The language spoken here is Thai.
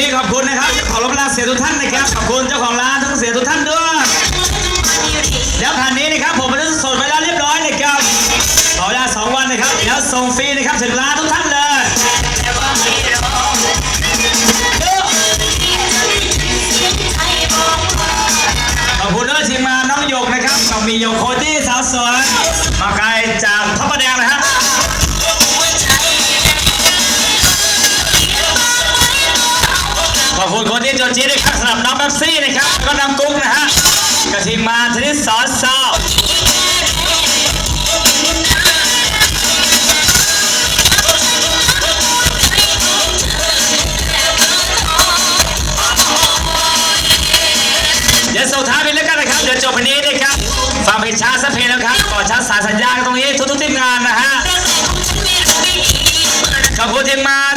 นี้ขอบคุณนะครับเจ้าของร้านเสียทุกท่านนะครับ ขอบคุณเจ้าของร้านทั้งเสียทุกท่านด้วย แล้วคันนี้นะครับผมมันจะสดไปแล้วเรียบร้อยนะครับขอเวลาสองวันนะครับแล้วส่งฟรีนะครับถึงร้านทุกท่านเลยขอบคุณด้วยทีมงานน้องหยกนะครับเรามีหยโคตี้สาวสวยมากลจาก ขอบคุณโคตี้โจจีด้วยครับสำหรับน้องแป๊บซี่นะครับ ก็น้ำกุ้งนะฮะกับทีมงานชนิดสอนสาวเดี๋ยวส่งท้ายไปแล้วกันนะครับ เดี๋ยวจบวันนี้นะครับฟังเพลงช้าสักเพลงแล้วครับก่อนช้าสายสัญญาตรงนี้ทุกๆทีมงานนะฮะขอบคุณทีมงาน